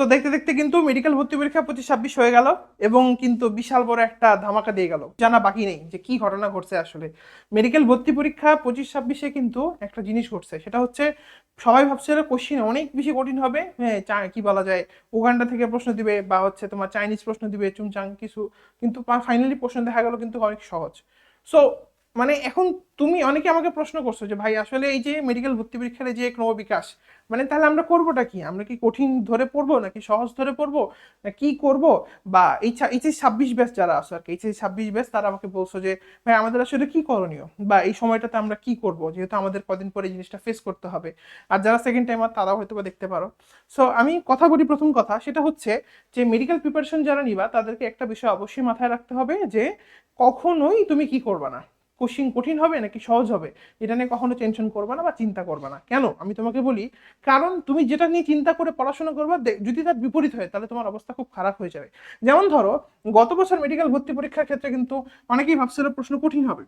তো দেখতে দেখতে কিন্তু মেডিকেল ভর্তি পরীক্ষা পঁচিশ, ছাব্বিশ হয়ে গেল এবং কিন্তু বিশাল বড় একটা ধামাকা দিয়ে গেল। জানা বাকি নেই যে কি ঘটনা ঘটছে আসলে। মেডিকেল ভর্তি পরীক্ষা পঁচিশ, ছাব্বিশে কিন্তু একটা জিনিস ঘটছে। সেটা হচ্ছে সবাই ভাবছিল কোশ্চিন অনেক বেশি কঠিন হবে। হ্যাঁ কি বলা যায়, উগান্ডা থেকে প্রশ্ন দিবে বা হচ্ছে তোমার চাইনিজ প্রশ্ন দিবে, চুংচাং কিছু। কিন্তু ফাইনালি প্রশ্ন দেখা গেল কিন্তু অনেক সহজ। সো মানে এখন তুমি অনেকে আমাকে প্রশ্ন করছ যে, ভাই, আসলে এই যে মেডিকেল ভর্তি পরীক্ষার যে ক্রমবিকাশ মানে তাহলে আমরা করবোটা কি? আমরা কি কঠিন ধরে পড়ব নাকি সহজ ধরে পড়ব? না কি করব? বা এই এইচএস ছাব্বিশ ব্যাচ যারা আছে আর কি এইচএস ছাব্বিশ ব্যাচ তারা আমাকে বলছো যে, ভাই, আমাদের আসলে কি করণীয়? বা এই সময়টাতে আমরা কি করব? যেহেতু আমাদের কদিন পরে এই জিনিসটা ফেস করতে হবে। আর যারা সেকেন্ড টাইম আর তারাও হয়তো বা দেখতে পারো। সো আমি কথা বলি প্রথম কথা, সেটা হচ্ছে যে মেডিকেল প্রিপারেশন যারা নিবা, তাদেরকে একটা বিষয় অবশ্যই মাথায় রাখতে হবে যে, কখনোই তুমি কি করবা না। কোশ্চিন কঠিন হবে নাকি সহজ হবে? এটা নিয়ে কখনো টেনশন করবে না বা চিন্তা করবে না। কেন? আমি তোমাকে বলি, কারণ তুমি যেটা নিয়ে চিন্তা করে পড়াশোনা করবে যদি তার বিপরীত হয়, তাহলে তোমার অবস্থা খুব খারাপ হয়ে যাবে। যেমন ধরো, গত বছর মেডিকেল ভর্তি পরীক্ষার ক্ষেত্রে কিন্তু অনেকেই ভাবছিল প্রশ্ন কঠিন হবে।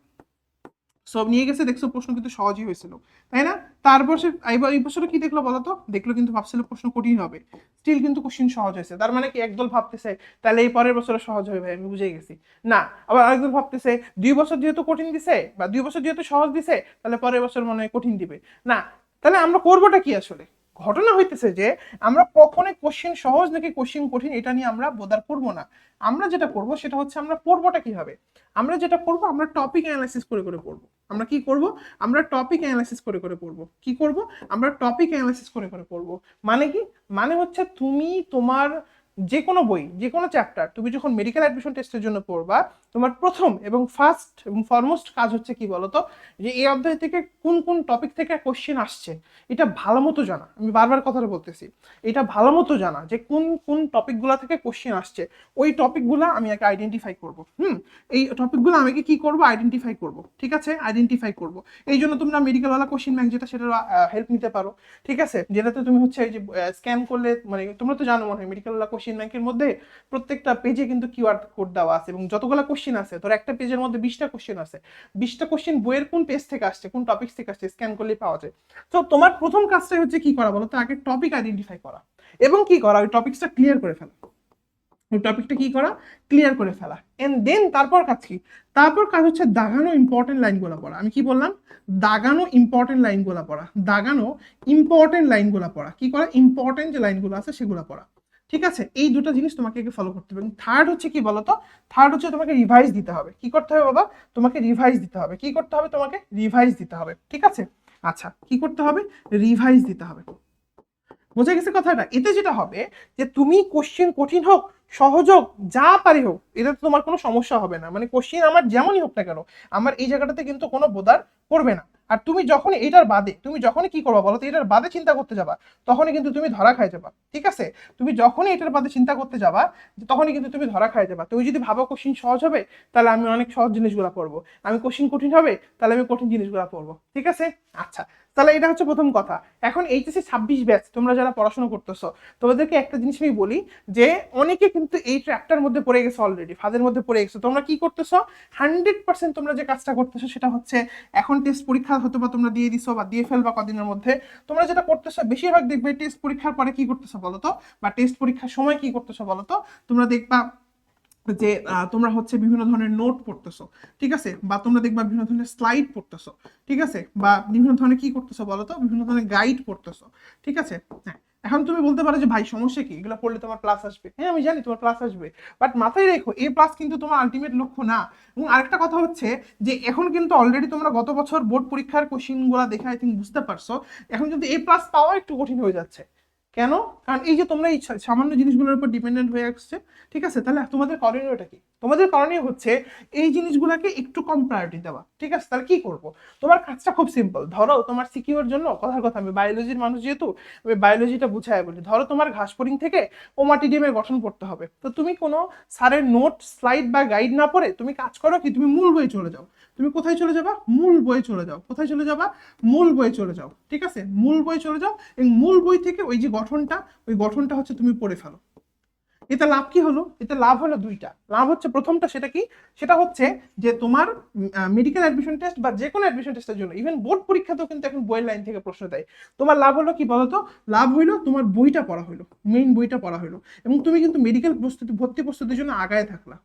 সব নিয়ে গেছে, দেখছ প্রশ্ন কিন্তু সহজই হয়েছিল। তাই না? তারপর সে এই বছরে কি দেখল বলো তো দেখল কিন্তু ভাবছিল প্রশ্ন কঠিন হবে। স্টিল কিন্তু কোশ্চিন সহজ হয়েছে। তার মানে কি একদল ভাবতেছে, তাহলে এই পরের বছরে সহজ হবে ভাই, আমি বুঝে গেছি। না, আবার আরেকদল ভাবতেছে, দুই বছর যেহেতু কঠিন দিছে বা দুই বছর যেহেতু সহজ দিছে, তাহলে পরের বছর মনে হয় কঠিন দিবে। না, তাহলে আমরা করবোটা কি আসলে? ঘটনা হইতেছে যে, আমরা কখনোই কোশ্চিন সহজ নাকি কোশ্চিন কঠিন এটা নিয়ে আমরা বোধার করব না। আমরা যেটা করব সেটা হচ্ছে আমরা পড়বোটা কীভাবে? আমরা যেটা করব, আমরা টপিক অ্যানালাইসিস করে করে পড়ব। আমরা কি করব? আমরা টপিক অ্যানালাইসিস করে করে পড়ব। কি করব? আমরা টপিক অ্যানালাইসিস করে করে পড়ব। মানে কি? মানে হচ্ছে তুমি তোমার যে কোনো বই যে কোনো চ্যাপ্টার তুমি যখন মেডিকেল অ্যাডমিশন টেস্টের জন্য পড়বা তোমার প্রথম এবং ফার্স্ট এবং ফরমোস্ট কাজ হচ্ছে কি বলতো? যে এই অধ্যায় থেকে কোন কোন টপিক থেকে কোশ্চেন আসছে, এটা ভালো মতো জানা। আমি বারবার কথাটা বলতেছি, এটা ভালো মতো জানা যে কোন কোন টপিকগুলো থেকে কোশ্চেন আসছে, ওই টপিকগুলো আমি আগে আইডেন্টিফাই করব। হুম? এই টপিকগুলো আমি কি করব? আইডেন্টিফাই করব। ঠিক আছে? আইডেন্টিফাই করব। এই জন্য তোমরা মেডিকেলওয়ালা কোশ্চেন ব্যাংক যেটা সেটা হেল্প নিতে পারো। ঠিক আছে? যেটাতে তুমি হচ্ছে এই যে স্ক্যান করলে মানে তোমরা তো জানো মনে হয় মেডিকেলওয়ালা কোশ্চেন ব্যাংকের মধ্যে প্রত্যেকটা পেজে কিন্তু কিউআর কোড দেওয়া আছে এবং যতগুলো কোশ্চেন আছে ধর একটা পেজের মধ্যে বিশটা কোশ্চেন আছে। বিশটা কোশ্চেন বইয়ের কোন পেজ থেকে আসছে, কোন টপিক থেকে আসছে স্ক্যান করলেই পাওয়া যায়। তো তোমার প্রথম কাজটাই হচ্ছে কি করা বলো তো আগে টপিক আইডেন্টিফাই করা। এবং কি করা? ওই টপিকসটা ক্লিয়ার করে ফেলা। ওই টপিকটা কি করা? ক্লিয়ার করে ফেলা। এন্ড দেন তারপর কাজ কি? তারপর কাজ হচ্ছে দাগানো ইম্পর্টেন্ট লাইনগুলো পড়া। আমি কি বললাম? দাগানো ইম্পর্টেন্ট লাইনগুলো পড়া। দাগানো ইম্পর্টেন্ট লাইনগুলো পড়া। কি করা? ইম্পর্টেন্ট যে লাইনগুলো আছে সেগুলো পড়া। ঠিক আছে? এই দুটো জিনিস তোমাকে আগে ফলো করতে হবে। এবং থার্ড হচ্ছে কি বলতো? থার্ড হচ্ছে তোমাকে রিভাইজ দিতে হবে। কি করতে হবে বাবা? তোমাকে রিভাইজ দিতে হবে। কি করতে হবে? তোমাকে রিভাইজ দিতে হবে। ঠিক আছে? আচ্ছা কি করতে হবে? রিভাইজ দিতে হবে। বোঝা গেছে কথাটা? এতে যেটা হবে যে তুমি কোশ্চেন কঠিন হোক হোক যা পারি হোক, এটাতে তোমার কোনো সমস্যা হবে না। মানে কোশ্চেন আমার যেমনই হোক না কেন, আমার এই জায়গাটাতে কিন্তু কোনো বোদার করবে না। আর তুমি যখন এটার বাদে, তুমি যখনই কি করবা বলো তো এটার বাদে চিন্তা করতে যাবা, তখনই কিন্তু তুমি ধরা খাই যাবা, ঠিক আছে? তুমি যখনই এটার বাদে চিন্তা করতে যাবা, তখনই কিন্তু তুমি ধরা খাই যাবা। তুমি যদি ভাবো কোশ্চিন সহজ হবে, তাহলে আমি অনেক সহজ জিনিসগুলো পড়ব। আমি কোশ্চিন কঠিন হবে, তাহলে আমি কঠিন জিনিসগুলো পড়ব, ঠিক আছে? আচ্ছা তাহলে এটা হচ্ছে প্রথম কথা। এখন এইচএসসি ছাব্বিশ ব্যাচ তোমরা যারা পড়াশোনা করতেছো, তোমাদেরকে একটা জিনিস আমি বলি যে, অনেকে কিন্তু এই ট্র্যাকটার মধ্যে পড়ে গেছে অলরেডি ফাঁদের মধ্যে পড়ে গেছো। তোমরা কি করতেছো? হান্ড্রেড পার্সেন্ট তোমরা যে কাজটা করতেছো, সেটা হচ্ছে এখন টেস্ট পরীক্ষা হয়তো বা তোমরা দিয়ে দিছো বা দিয়ে ফেলবা কদিনের মধ্যে। তোমরা যেটা করতেছো, বেশিরভাগ দেখবে টেস্ট পরীক্ষার পরে কি করতেছো বলো তো? বা টেস্ট পরীক্ষার সময় কি করতেছো বলো তো? তোমরা দেখবা যে তোমরা হচ্ছে বিভিন্ন ধরনের নোট পড়তেছো, ঠিক আছে? বা তোমরা দেখবা বিভিন্ন ধরনের স্লাইড পড়তেছো, ঠিক আছে? বা বিভিন্ন ধরনের কি করতেছো বলো তো? বিভিন্ন ধরনের গাইড পড়তেছো, ঠিক আছে? হ্যাঁ এখন তুমি বলতে পারো যে, ভাই, সমস্যা কি? এগুলো পড়লে তোমার প্লাস আসবে। হ্যাঁ আমি জানি তোমার প্লাস আসবে বাট মাথায় রেখো এ প্লাস কিন্তু তোমার আলটিমেট লক্ষ্য না। এবং আরেকটা কথা হচ্ছে যে, এখন কিন্তু অলরেডি তোমরা গত বছর বোর্ড পরীক্ষার কোশ্চিনগুলো দেখে আই থিঙ্ক বুঝতে পারছ, এখন কিন্তু এ প্লাস পাওয়া একটু কঠিন হয়ে যাচ্ছে। কেন? কারণ এই যে তোমরা এই সামান্য জিনিসগুলোর উপর ডিপেন্ডেন্ট হয়ে আসছে, ঠিক আছে? তাহলে তোমাদের করণীয়টা কি? তোমাদের করণীয় হচ্ছে এই জিনিসগুলোকে একটু কম প্রায়োরিটি দেওয়া, ঠিক আছে? তাহলে কি করব? তোমার কাজটা খুব সিম্পল ধরো তোমার সিকিউর জন্য, কথার কথা, আমি বায়োলজির মানুষ যেহেতু, আমি বায়োলজিটা বুঝাই বলি। ধরো তোমার ঘাসফড়িং থেকে ওমাটিডিয়ামের গঠন করতে হবে। তো তুমি কোনো স্যারের নোট স্লাইড বা গাইড না পড়ে তুমি কাজ করো কি? তুমি মূল বই চলে যাও। তুমি কোথায় চলে যাবা? মূল বইয়ে চলে যাও। কোথায় চলে যাবা? মূল বইয়ে চলে যাও। ঠিক আছে? মূল বই চলে যাও এবং মূল বই থেকে ওই যে গঠনটা, ওই গঠনটা হচ্ছে তুমি পড়ে ফেলো। এতে লাভ কি হলো? এতে লাভ হলো দুইটা। লাভ হচ্ছে প্রথমটা সেটা কি? সেটা হচ্ছে যে তোমার মেডিকেল অ্যাডমিশন টেস্ট বা যে কোনো অ্যাডমিশন টেস্টের জন্য ইভেন বোর্ড পরীক্ষাতেও কিন্তু এখন বইয়ের লাইন থেকে প্রশ্ন দেয়। তোমার লাভ হলো কি বলতো? লাভ হইল তোমার বইটা পড়া হলো মেইন বইটা পড়া হলো এবং তুমি কিন্তু মেডিকেল প্রস্তুতি, ভর্তি প্রস্তুতির জন্য আগায় থাকলা।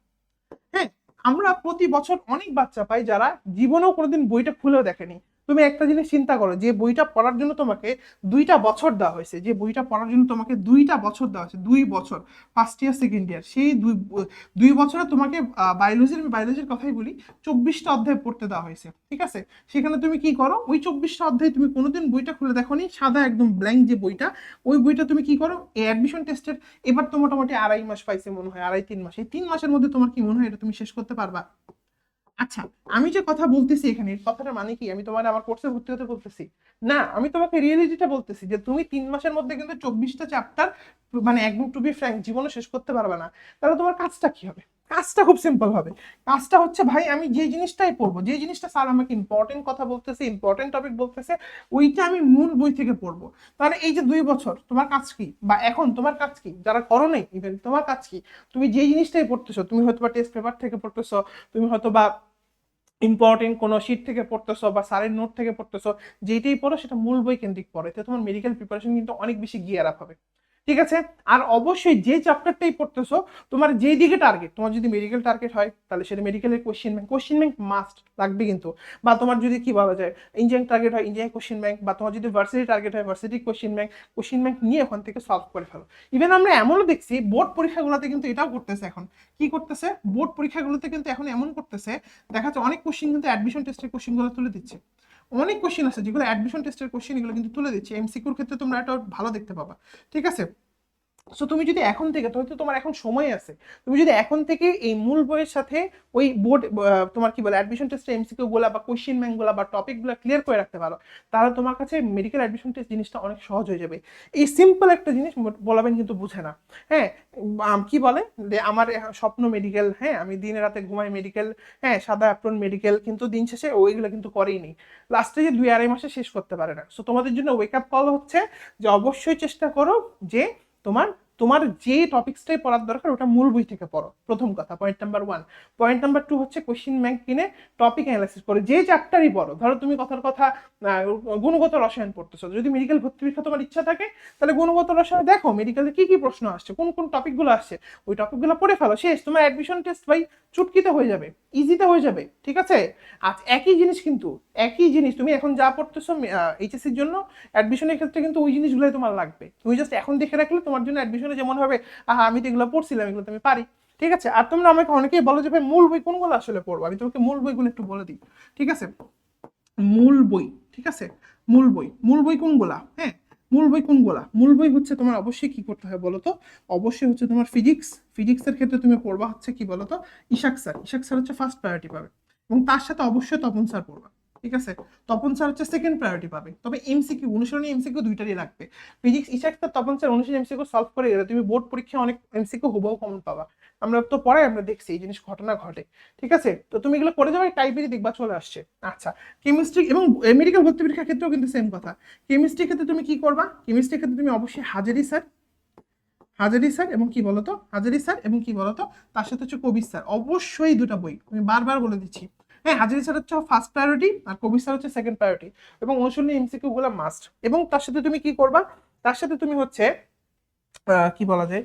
আমরা প্রতি বছর অনেক বাচ্চা পাই যারা জীবনেও কোনোদিন বইটা খুলেও দেখেনি। তুমি একটা জিনিস চিন্তা করো, যে বইটা পড়ার জন্য তোমাকে দুইটা বছর দেওয়া হয়েছে, যে বইটা পড়ার জন্য তোমাকে দুইটা বছর দেওয়া হয়েছে, দুই বছর ফার্স্ট ইয়ার সেকেন্ড ইয়ার সেই দুই দুই বছরে তোমাকে বায়োলজির আমি বায়োলজির কথাই বলি, চব্বিশটা অধ্যায় পড়তে দেওয়া হয়েছে, ঠিক আছে? সেখানে তুমি কি করো, ওই চব্বিশটা অধ্যায় তুমি কোনোদিন বইটা খুলে দেখোনি, সাদা একদম ব্ল্যাঙ্ক যে বইটা, ওই বইটা তুমি কি করো এই অ্যাডমিশন টেস্টের এবার তো মোটামুটি আড়াই মাস পাইছে মনে হয়, আড়াই, তিন মাস, এই তিন মাসের মধ্যে তোমার কি মনে হয়, এটা তুমি শেষ করতে পারবা? আচ্ছা আমি যে কথা বলতেছি এখানে কথাটা মানে কি? আমি তোমার আমার কোর্সে ভর্তি হতে বলতেছি। না, আমি তোমাকে রিয়েলিটিটা বলতেছি যে তুমি তিন মাসের মধ্যে কিন্তু চব্বিশটা চ্যাপ্টার মানে একদম টু বি ফ্র্যাঙ্ক জীবনে শেষ করতে পারবে না। তাহলে তোমার কাজটা কি হবে? কাজটা খুব সিম্পল হবে। কাজটা হচ্ছে, ভাই, আমি যে জিনিসটাই পড়ব, যে জিনিসটা স্যার আমাকে ইম্পর্টেন্ট কথা বলতেছে ইম্পর্টেন্ট টপিক বলতেছে, ওইটা আমি মূল বই থেকে পড়ব। তাহলে এই যে দুই বছর, তোমার কাজ কি? বা এখন তোমার কাজ কি? যারা করো নেই ইভেন তোমার কাজ কি? তুমি যে জিনিসটাই পড়তেছো, তুমি হয়তো বা টেস্ট পেপার থেকে পড়তেছো, তুমি হয়তো বা ইম্পর্টেন্ট কোনো শিট থেকে পড়তেছো বা সারের নোট থেকে পড়তেছো, যেইটাই পড়ো সেটা মূল বই কেন্দ্রিক পড়ে। তো তোমার মেডিকেল প্রিপারেশন কিন্তু অনেক বেশি গিয়ার আপ হবে। ঠিক আছে? আর অবশ্যই যে চ্যাপ্টারটাই পড়তেছো, তোমার যেই দিকে টার্গেট তোমার যদি মেডিকেল টার্গেট হয়, তাহলে সেটা মেডিকেলের question bank question bank must লাগবে কিন্তু। বা তোমার যদি কি বলা যায় ইঞ্জিনিয়ারিং টার্গেট হয় ইঞ্জিনিয়ারিং কোশ্চেন ব্যাংক বা তোমার যদি ভার্সিটি টার্গেট হয় varsity question bank question bank নিয়ে ওখান থেকে সলভ করে ফেলো। ইভেন আমরা এমনও দেখছি বোর্ড পরীক্ষাগুলোতে কিন্তু এটাও করতেছে এখন। কি করতেছে? বোর্ড পরীক্ষাগুলোতে কিন্তু এখন এমন করতেছে, দেখা যাচ্ছে অনেক কোশ্চেন কিন্তু অ্যাডমিশন টেস্টের কোশ্চেনগুলো তুলে দিচ্ছে। অনেক কোশ্চেন আছে, যেগুলো অ্যাডমিশন টেস্টের কোশ্চেন এগুলো কিন্তু তুলে দিচ্ছে। এমসিকিউর ক্ষেত্রে তোমরা এটা ভালো দেখতে পাবা। ঠিক আছে? সো তুমি যদি এখন থেকে হয়তো তোমার এখন সময় আছে। তুমি যদি এখন থেকে এই মূল বইয়ের সাথে ওই বোর্ড তোমার কি বলে অ্যাডমিশন টেস্টে এমসিকিউ গুলা বা কোশ্চেন ব্যাংকগুলো বা টপিকগুলো ক্লিয়ার করে রাখতে পারো, তাহলে তোমার কাছে মেডিকেল অ্যাডমিশন টেস্ট জিনিসটা অনেক সহজ হয়ে যাবে। এই সিম্পল একটা জিনিস বলাবেন কিন্তু বুঝে না। হ্যাঁ কি বলে, যে আমার স্বপ্ন মেডিকেল হ্যাঁ আমি দিনে রাতে ঘুমাই মেডিকেল হ্যাঁ সাদা অ্যাপ্রন মেডিকেল কিন্তু দিন শেষে ওইগুলো কিন্তু করেই নেই। লাস্টে যে দুই আড়াই মাসে শেষ করতে পারে না। সো তোমাদের জন্য ওয়েক আপ কল হচ্ছে যে অবশ্যই চেষ্টা করো যে তোমার তোমার যে টপিক্সটাই পড়ার দরকার, ওটা মূল বই থেকে পড়ো। প্রথম কথা point number one point number two হচ্ছে কোশ্চিন ব্যাংক কিনে টপিক অ্যানালাইসিস করে। যে চ্যাপ্টারই পড়ো, ধরো তুমি কথার কথা গুণগত রসায়ন পড়তেছো। যদি মেডিকেল ভর্তি পরীক্ষা তোমার ইচ্ছা থাকে, তাহলে গুণগত রসায়ন, দেখো মেডিকেলে কি কি প্রশ্ন আসছে, কোন কোন টপিকগুলো আসছে, ওই টপিকগুলো পড়ে ফেলো, শেষ। তোমার অ্যাডমিশন টেস্ট ভাই চুটকিতে হয়ে যাবে ইজিতে হয়ে যাবে, ঠিক আছে? আচ্ছা একই জিনিস কিন্তু, একই জিনিস, তুমি এখন যা পড়তেছো এইচএসসির জন্য অ্যাডমিশনের ক্ষেত্রে কিন্তু ওই জিনিসগুলোই তোমার লাগবে। তুমি জাস্ট এখন দেখে রাখলে তোমার জন্য অ্যাডমিশনে যেমন হবে, আহা, আমি তো এগুলো পড়ছিলাম এগুলো তো আমি পারি। ঠিক আছে? আর তোমরা আমাকে অনেকেই বলো যে, ভাই, মূল বই কোনগুলো আসলে পড়ব? আমি তোমাকে মূল বইগুলো একটু বলে দিই। ঠিক আছে? মূল বই, ঠিক আছে? মূল বই মূল বই কোনগুলা হ্যাঁ মূল বই কোনগুলা মূল বই হচ্ছে তোমার অবশ্যই কি করতে হয় বলো তো অবশ্যই হচ্ছে তোমার ফিজিক্স ফিজিক্সের ক্ষেত্রে তুমি পড়বা হচ্ছে কি বলো তো ইশাক স্যার ইশাক স্যার হচ্ছে ফার্স্ট প্রায়োরিটি পাবে। এবং তার সাথে অবশ্যই তপন স্যার পড়বা। ঠিক আছে? তপন স্যার হচ্ছে সেকেন্ড প্রায়োরিটি পাবে। তবে এমসিকিউ অনুসরণী এমসিকিউ দুইটারই লাগবে। Physics Ishaq sir Tapan sir Anushoroni MCQ solve করে গেলে তুমি বোর্ড পরীক্ষায় অনেক এমসিকিউ হুবহু কমন পাবা। আমরা তো পরে আমরা দেখছি এই জিনিস ঘটনা ঘটে। ঠিক আছে? তো তুমি এগুলো করে যাবে টাইপেরই দেখবা চলে আসছে। আচ্ছা কেমিস্ট্রি এবং মেডিকেল ভর্তি পরীক্ষার ক্ষেত্রেও কিন্তু সেম কথা। কেমিস্ট্রির ক্ষেত্রে তুমি কি করবা? কেমিস্ট্রির ক্ষেত্রে তুমি অবশ্যই হাজারি স্যার হাজারি স্যার এবং কি বলতো? হাজারি স্যার এবং কি বলতো? তার সাথে হচ্ছে কবির স্যার। অবশ্যই দুটো বই। আমি বারবার বলে দিচ্ছি। হ্যাঁ হাজিরি স্যার হচ্ছে ফার্স্ট প্রায়োরিটি আর কবির স্যার হচ্ছে সেকেন্ড প্রায়োরিটি এবং অনুসরণী এমসিকিউ গুলো মাস্ট এবং তার সাথে তুমি কি করবা? তার সাথে তুমি হচ্ছে কি বলা যায়?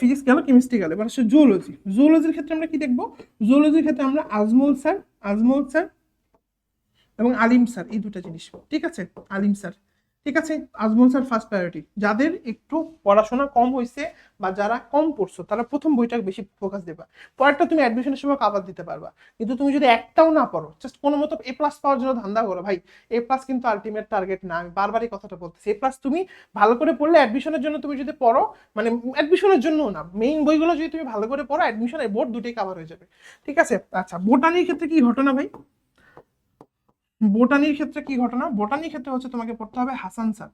ফিজিক্স গেল কেমিস্ট্রি গেল, এবার হচ্ছে জুওলজি জুওলজির ক্ষেত্রে আমরা কি দেখব? জুওলজির ক্ষেত্রে আমরা আজমল স্যার আজমল স্যার এবং আলিম স্যার, এই দুটো জিনিস। ঠিক আছে? আলিম স্যার। ঠিক আছে? আজমল স্যার ফার্স্ট প্রায়োরিটি যাদের একটু পড়াশোনা কম হয়েছে বা যারা কম পড়ছো, তারা প্রথম বইটাকে বেশি ফোকাস দেবা। পরেরটা তুমি অ্যাডমিশনের সময় কাবার দিতে পারবা। কিন্তু তুমি যদি একটাও না পড়ো জাস্ট কোনো মতো এ প্লাস পাওয়ার জন্য ধান্দা করো, ভাই। এ প্লাস কিন্তু আলটিমেট টার্গেট না, আমি বারবারই কথাটা বলতেছি। এ প্লাস তুমি ভালো করে পড়লে অ্যাডমিশনের জন্য তুমি যদি পড়ো মানে অ্যাডমিশনের জন্য না মেইন বইগুলো যদি তুমি ভালো করে পড়ো অ্যাডমিশন বোর্ড দুটোই কাভার হয়ে যাবে। ঠিক আছে? আচ্ছা বোটানির ক্ষেত্রে কি ঘটনা, ভাই? বোটানির ক্ষেত্রে কি ঘটনা? বোটানির ক্ষেত্রে হচ্ছে তোমাকে পড়তে হবে Hasan sir.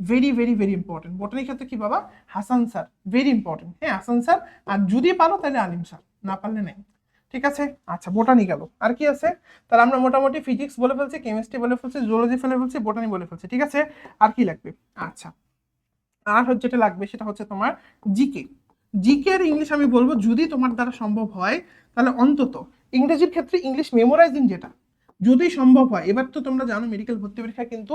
Very very very important বোটানির ক্ষেত্রে কি বাবা? হাসান স্যার। ভেরি ইম্পর্টেন্ট হ্যাঁ হাসান স্যার। আর যদি পারো তাহলে আলিম স্যার। না পারলে নাই। ঠিক আছে? আচ্ছা বোটানি গেল। আর কি আছে? তাহলে আমরা মোটামুটি ফিজিক্স বলে ফেলছি কেমিস্ট্রি বলে ফেলছি জুলজি ফেলে ফেলছি, বোটানি বলে ফেলছি। ঠিক আছে? আর কি লাগবে? আচ্ছা। আর হচ্ছে যেটা লাগবে সেটা হচ্ছে তোমার জিকে। জিকে আর ইংলিশ আমি বলব, যদি তোমার দ্বারা সম্ভব হয়, তাহলে অন্তত ইংরেজির ক্ষেত্রে ইংলিশ মেমোরাইজিং যেটা যদি সম্ভব হয়, এবার তো তোমরা জানো মেডিকেল ভর্তি পরীক্ষা কিন্তু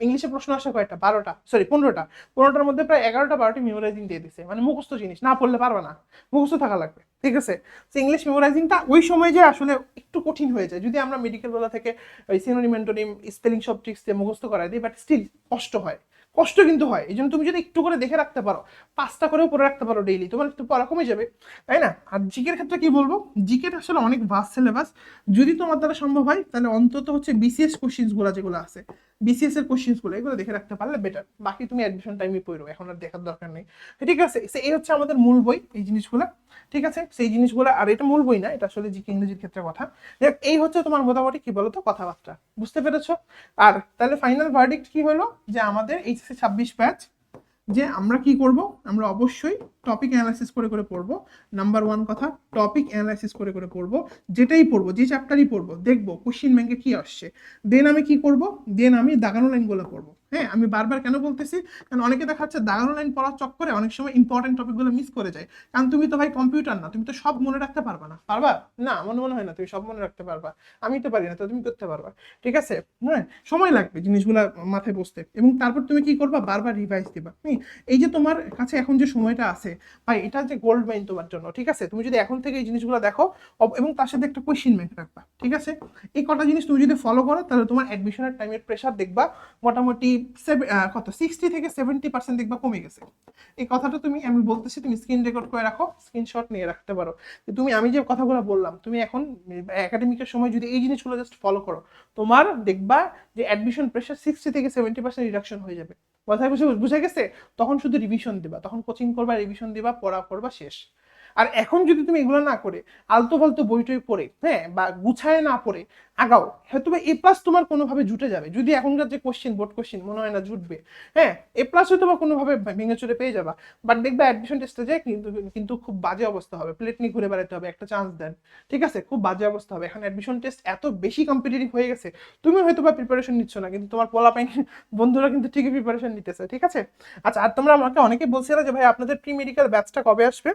ইংলিশে প্রশ্ন আসে কয়েকটা বারোটা সরি পনেরোটা। পনেরোটার মধ্যে প্রায় এগারোটা বারোটি মেমোরাইজিং দিয়ে দিছে। মানে মুখস্থ জিনিস, না পড়লে পারবে না। মুখস্থ থাকা লাগবে, ঠিক আছে? তো ইংলিশ মেমোরাইজিংটা ওই সময় যে আসলে একটু কঠিন হয়ে যায়। যদি আমরা মেডিকেল বেলা থেকে ওই সিনোনিমেন্টোনিম স্পেলিং সব ট্রিক্স দিয়ে মুখস্থ করাই দিই বাট স্টিল কষ্ট হয়। কষ্ট কিন্তু হয় এই জন্য তুমি যদি একটু করে দেখে রাখতে পারো, পাঁচটা করেও পরে রাখতে পারো ডেইলি তোমার একটু পড়া কমে যাবে, তাই না? আর জিকের ক্ষেত্রে কি বলব? জিকের আসলে অনেক ভাস সিলেবাস যদি তোমার দ্বারা সম্ভব হয়, তাহলে অন্তত হচ্ছে বিসিএস কোশ্চিনসগুলো যেগুলো আছে বিসিএস এর কোশ্চিনসগুলো এগুলো দেখে রাখতে পারলে বেটার বাকি তুমি অ্যাডমিশন টাইমে পড়ো, এখন আর দেখার দরকার নেই। ঠিক আছে এই হচ্ছে আমাদের মূল বই, এই জিনিসগুলো। ঠিক আছে, সেই জিনিসগুলো, আর এটা মূল বই না, এটা আসলে জিকে ইংরেজির ক্ষেত্রে কথা। দেখ এই হচ্ছে তোমার মোটামুটি কি বলতো, কথাবার্তা। বুঝতে পেরেছ? আর তাহলে ফাইনাল ভার্ডিক্ট কি হলো? যে আমাদের এইচএসসি ছাব্বিশ ব্যাচ যে আমরা কি করব? আমরা অবশ্যই টপিক অ্যানালাইসিস করে করে পড়ব। নাম্বার ওয়ান কথা টপিক অ্যানালাইসিস করে করে পড়ব। যেটাই পড়ব, যে চ্যাপ্টারই পড়ব, দেখব কোশ্চিন ব্যাংকে কি আসছে? দেন আমি কি করব? দেন আমি দাগানো লাইনগুলো পড়ব। হ্যাঁ আমি বারবার কেন বলতেছি? কারণ অনেকে দেখা যাচ্ছে দাগানো লাইন পড়ার চক্করে অনেক সময় ইম্পর্টেন্ট টপিকগুলো মিস করে যায়। কারণ তুমি তো ভাই কম্পিউটার না তুমি তো সব মনে রাখতে পারবা না। পারবা? না আমার মনে হয় না তুমি সব মনে রাখতে পারবা। আমি তো পারি না তো তুমি করতে পারবা। ঠিক আছে? হ্যাঁ সময় লাগবে জিনিসগুলো মাথায় বসতে। এবং তারপর তুমি কি করবা? বারবার রিভাইজ দিবা। হুম, এই যে তোমার কাছে এখন যে সময়টা আছে ভাই এটা যে গোল্ড মাইন তোমার জন্য ঠিক আছে? তুমি যদি এখন থেকে এই জিনিসগুলো দেখো এবং তার সাথে একটা কোয়েশ্চেন ব্যাংক রাখবা ঠিক আছে? এই কটা জিনিস তুমি যদি ফলো করো তাহলে তোমার অ্যাডমিশনের টাইমের প্রেশার দেখবা। মোটামুটি কত? সিক্সটি থেকে সেভেন্টি পার্সেন্ট দেখবা কমে গেছে। এই কথাটা তুমি, আমি বলতেছি, তুমি স্ক্রিন রেকর্ড করে রাখো স্ক্রিনশট নিয়ে রাখতে পারো। তুমি, আমি যে কথাগুলো বললাম, তুমি এখন একাডেমিকের সময় যদি এই জিনিসগুলো জাস্ট ফলো করো, তোমার দেখবা যে অ্যাডমিশন প্রেশার সিক্সটি থেকে সেভেন্টি পার্সেন্ট রিডাকশন হয়ে যাবে। কথায় বুঝে বুঝে গেছে? তখন শুধু রিভিশন দিবা, তখন কোচিং করবা রিভিশন দিবা, পড়া করবা, শেষ। আর এখন যদি তুমি এগুলো না করে, আলতো ফালতো বই টই পড়ে হ্যাঁ বা গুছায় না পড়ে, আগাও হয়তো এ প্লাস তোমার কোনোভাবে জুটে যাবে। যদি এখনকার যে কোশ্চেন বোর্ড কোশ্চেন মনে হয় না জুটবে হ্যাঁ এ প্লাস হয়তো বা কোনোভাবে ভেঙে চুরে পেয়ে যাবা। বাট দেখবে অ্যাডমিশন টেস্টে যায় কিন্তু কিন্তু খুব বাজে অবস্থা হবে। প্লেট নিয়ে ঘুরে বেড়াতে হবে, একটা চান্স দেন। ঠিক আছে? খুব বাজে অবস্থা হবে। এখন অ্যাডমিশন টেস্ট এত বেশি কম্পিটিটিভ হয়ে গেছে, তুমি হয়তো বা প্রিপারেশন নিচ্ছ না, কিন্তু তোমার পোলাপাইন বন্ধুরা কিন্তু ঠিকই প্রিপারেশন নিতেছে। ঠিক আছে? আচ্ছা আর তোমরা আমাকে অনেকে বলছিলে যে, ভাই, আপনাদের প্রি মেডিকেল ব্যাচটা কবে আসবে?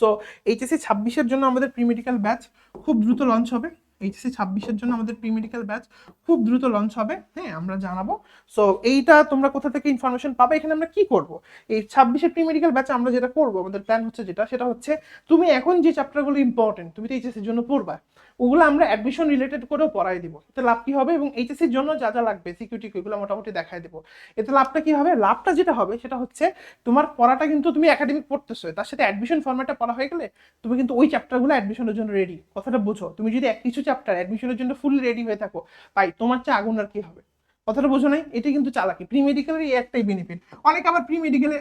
সো এইচএসসি ছাব্বিশের জন্য আমাদের প্রি মেডিকেল ব্যাচ খুব দ্রুত লঞ্চ হবে। এইচএসসি ছাব্বিশের জন্য আমাদের প্রি মেডিকেল ব্যাচ খুব দ্রুত লঞ্চ হবে। হ্যাঁ আমরা জানাব। সো এইটা তোমরা কোথা থেকে ইনফরমেশন পাবে? এখানে আমরা কি করব? এই ছাব্বিশের মেডিকেল ব্যাচে আমরা যেটা করব, আমাদের প্ল্যান হচ্ছে যেটা, সেটা হচ্ছে তুমি এখন যে চ্যাপ্টারগুলো ইম্পর্টেন্ট তুমি তো এইচএসসির জন্য পড়বা ওগুলো আমরা অ্যাডমিশন রিলেটেড করেও পড়াই দিব। এতে লাভ কি হবে এবং এইচএসসির জন্য যা যা লাগবে সিকিউরিটি ওইগুলো মোটামুটি দেখাই দেবো। এতে লাভটা কি হবে? লাভটা যেটা হবে সেটা হচ্ছে তোমার পড়াটা কিন্তু তুমি একাডেমিক পড়তেছো। তার সাথে অ্যাডমিশন ফর্মেটটা পড়া হয়ে গেলে তুমি কিন্তু ওই চ্যাপ্টারগুলো অ্যাডমিশনের জন্য রেডি কথাটা বোঝো। তুমি যদি এক কিছু চ্যাপ্টার অ্যাডমিশনের জন্য ফুল রেডি হয়ে থাকো, তাই তোমার চেয়ে আগুন আর কি হবে? কথাটা বোঝো নাই? এটা কিন্তু চালাকি। প্রি মেডিকেলের একটাই বেনিফিট অনেক আবার প্রি মেডিকেলে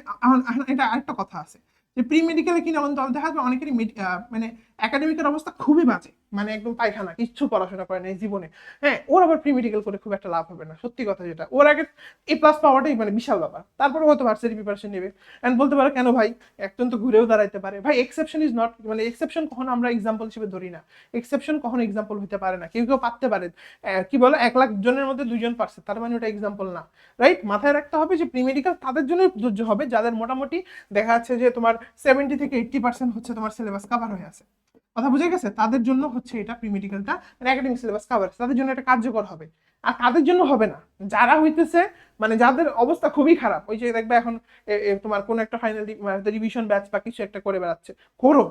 এটা আরেকটা কথা আছে। যে প্রি মেডিকেলে কিনা আমাদের দেখা যাবে অনেকেরই মানে একাডেমিকের অবস্থা খুবই বাজে। মানে একদম পায়খানা, কিচ্ছু পড়াশোনা করে না এই জীবনে। হ্যাঁ ওর আবার প্রি মেডিকেল করে খুব একটা লাভ হবে না, সত্যি কথা যেটা। ওর আগে এ প্লাস পাওয়াটাই মানে বিশাল ব্যাপার। তারপরে হয়তো ভার্সিটি প্রিপারেশন নেবে। অ্যান্ড বলতে পারো, কেন ভাই? একজন তো ঘুরেও দাঁড়াইতে পারে। ভাই এক্সেপশন ইজ নট মানে এক্সেপশন কখনো আমরা এক্সাম্পল হিসেবে ধরি না। এক্সেপশন কখনো এক্সাম্পল হতে পারে না। কেউ কেউ পারতে পারে। কি বলো? এক লাখ জনের মধ্যে দুজন পারছে। তার মানে ওটা এক্সাম্পল না। রাইট মাথায় রাখতে হবে যে প্রি মেডিকেল তাদের জন্য প্রযোজ্য হবে। যাদের মোটামুটি দেখা যাচ্ছে যে তোমার সেভেন্টি থেকে এইট্টি পার্সেন্ট হচ্ছে তোমার সিলেবাস কাভার হয়ে আছে। কথা বুঝে গেছে? তাদের জন্য হচ্ছে এটা প্রি মেডিকেলটা একাডেমিক সিলেবাস কাভার তাদের জন্য এটা কার্যকর হবে। আর তাদের জন্য হবে না। যারা হইতেছে মানে যাদের অবস্থা খুবই খারাপ, ওই যে দেখবে এখন তোমার কোন একটা ফাইনাল রিভিশন ব্যাচ বা কিছু একটা করে বেড়াচ্ছে। করো।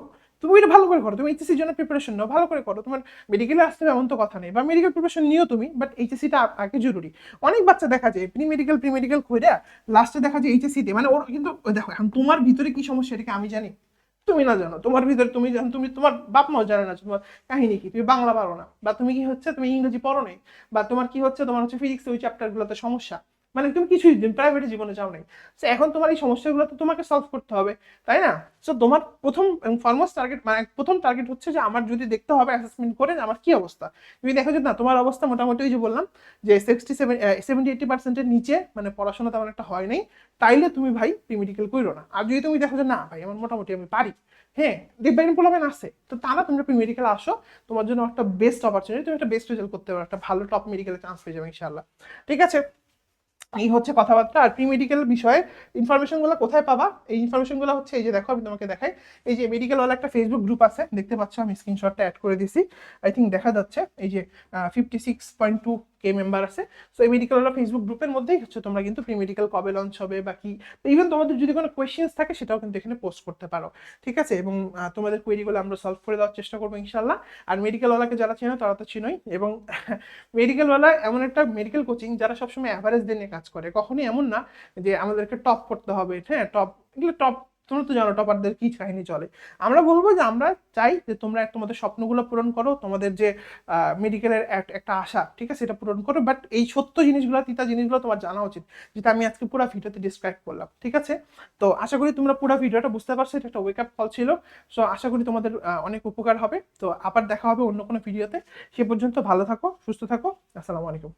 তুমি এটা ভালো করে করো। তুমি এইচএসির জন্য প্রিপারেশন নাও। ভালো করে করো। তোমার মেডিকেলে আসতে হবে এমন তো কথা নেই। বা মেডিকেল প্রিপারেশন নিও তুমি বাট এইচএসিটা আগে জরুরি। অনেক বাচ্চা দেখা যায় প্রি মেডিকেল প্রি মেডিকেল করে লাস্টে দেখা যায় এইচএসিতে মানে ওর কিন্তু দেখো, এখন তোমার ভিতরে কি সমস্যা এটাকে আমি জানি? তুমি না জানো, তোমার ভিতরে তুমি জানো, তুমি তোমার বাপ মাও জানে না তোমার কাহিনী কি, তুমি বাংলা পারো না। বা তুমি কি হচ্ছে, তুমি ইংরেজি পড়ো নাই, বা তোমার কি হচ্ছে, তোমার হচ্ছে ফিজিক্স ওই চ্যাপ্টারগুলোতে সমস্যা। মানে তুমি কিছুই প্রাইভেট জীবনে যাও নাই। সো এখন তোমার এই সমস্যাগুলো তো তোমাকে সলভ করতে হবে, তাই না? সো তোমার প্রথম ফরমোস্ট টার্গেট মানে প্রথম টার্গেট হচ্ছে যে আমার যদি দেখতে হবে অ্যাসেসমেন্ট করে আমার কি অবস্থা। তুমি দেখো যে না, তোমার অবস্থা মোটামুটি ওই যে বললাম যে সিক্সটি সেভেন সেভেন্টি এইটি পার্সেন্টের নিচে মানে পড়াশোনা তেমন একটা হয় নাই। তাইলে তুমি ভাই প্রিমেডিকেল করো না। আর যদি তুমি দেখো যে না ভাই, আমার মোটামুটি আমি পারি হ্যাঁ দেখবে পোলাবেন আছে, তো তারা তোমরা প্রি মেডিকেল আসো। তোমার জন্য একটা বেস্ট অপরচুনিটি তুমি একটা বেস্ট রেজাল্ট করতে পারো, একটা ভালো টপ মেডিকেলে চান্স পেয়ে যাবে ইনশাল্লাহ ঠিক আছে? এই হচ্ছে কথাবার্তা। আর প্রি মেডিকেল বিষয়ে ইনফরমেশনগুলো কোথায় পাবা? এই ইনফরমেশনগুলো হচ্ছে, এই যে দেখো, আমি তোমাকে দেখাই। এই যে মেডিকেল ওয়ালা একটা ফেসবুক গ্রুপ আছে, দেখতে পাচ্ছ, আমি স্ক্রিনশটটা অ্যাড করে দিছি আই থিঙ্ক দেখা যাচ্ছে, এই যে ফিফটি সিক্স পয়েন্ট টু কে মেম্বার আছে? সো এই মেডিকেল ওয়ালা ফেসবুক গ্রুপের মধ্যেই হচ্ছে তোমরা কিন্তু ফ্রি মেডিকেল কবে লঞ্চ হবে বা কি? তো ইভেন তোমাদের যদি কোনো কোয়েশ্চেন্স থাকে, সেটাও কিন্তু এখানে পোস্ট করতে পারো। ঠিক আছে? এবং তোমাদের কোয়েরিগুলো আমরা সলভ করে দেওয়ার চেষ্টা করব ইনশাল্লাহ আর মেডিকেল ওয়ালাকে যারা চেনো, তারা তো চিনোই। এবং মেডিকেল ওয়ালা এমন একটা মেডিকেল কোচিং যারা সবসময় অ্যাভারেজ দিয়ে কাজ করে। কখনোই এমন না যে আমাদেরকে টপ করতে হবে। হ্যাঁ টপ এগুলো টপ তোমরা তো জানো টপারদের কি কাহিনী চলে। আমরা বলব যে আমরা চাই যে তোমরা তোমাদের স্বপ্নগুলো পূরণ করো, তোমাদের যে মেডিকেলের একটা আশা, ঠিক আছে এটা পূরণ করো। বাট এই সত্য জিনিসগুলো, তিতা জিনিসগুলো তোমার জানা উচিত, যেটা আমি আজকে পুরো ভিডিওতে ডিসক্রাইব করলাম, ঠিক আছে? তো আশা করি তোমরা পুরো ভিডিওটা বুঝতে পারছ, এটা একটা ওয়েক আপ কল ছিল। সো আশা করি তোমাদের অনেক উপকার হবে। তো আবার দেখা হবে অন্য কোনো ভিডিওতে। সে পর্যন্ত ভালো থাকো, সুস্থ থাকো। আসসালামু আলাইকুম।